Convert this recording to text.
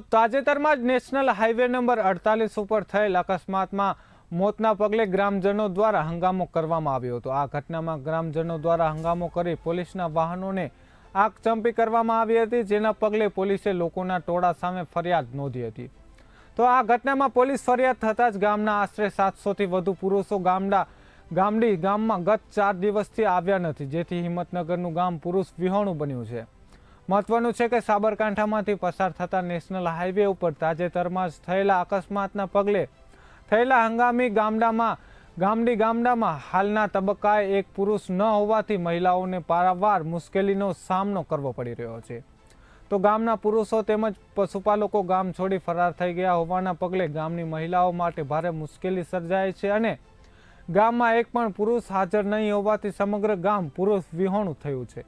તાજેતરમાં જ national highway number અડતાલીસ ઉપર થયેલ અકસ્માતમાં મોતના પગલે ગ્રામજનો દ્વારા હંગામો કરવામાં આવ્યો હતો. આ ઘટનામાં ગ્રામજનો દ્વારા હંગામો કરી પોલીસના વાહનોને આગચંપી કરવામાં આવી હતી, જેના પગલે પોલીસે લોકોના ટોળા સામે ફરિયાદ નોંધી હતી. તો આ ઘટનામાં પોલીસ ફરિયાદ થતાં જ ગામના આશરે સાતસોથી વધુ પુરુષો ગામડા, ગામડી ગામમાં ગત ચાર દિવસથી આવ્યા નથી, જેથી હિંમતનગરનું ગામ પુરુષ વિહોણું બન્યું છે. મહત્વનું છે કે સાબરકાંઠામાંથી પસાર થતા નેશનલ હાઈવે ઉપર તાજેતરમાં જ થયેલા અકસ્માતના પગલે થયેલા હંગામી ગામડામાં, ગામડી ગામડામાં હાલના તબક્કાએ એક પુરુષ ન હોવાથી મહિલાઓને પારાવાર મુશ્કેલીનો સામનો કરવો પડી રહ્યો છે. તો ગામના પુરુષો તેમજ પશુપાલકો ગામ છોડી ફરાર થઈ ગયા હોવાના પગલે ગામની મહિલાઓ માટે ભારે મુશ્કેલી સર્જાય છે અને ગામમાં એક પણ પુરુષ હાજર નહીં હોવાથી સમગ્ર ગામ પુરુષ વિહોણું થયું છે.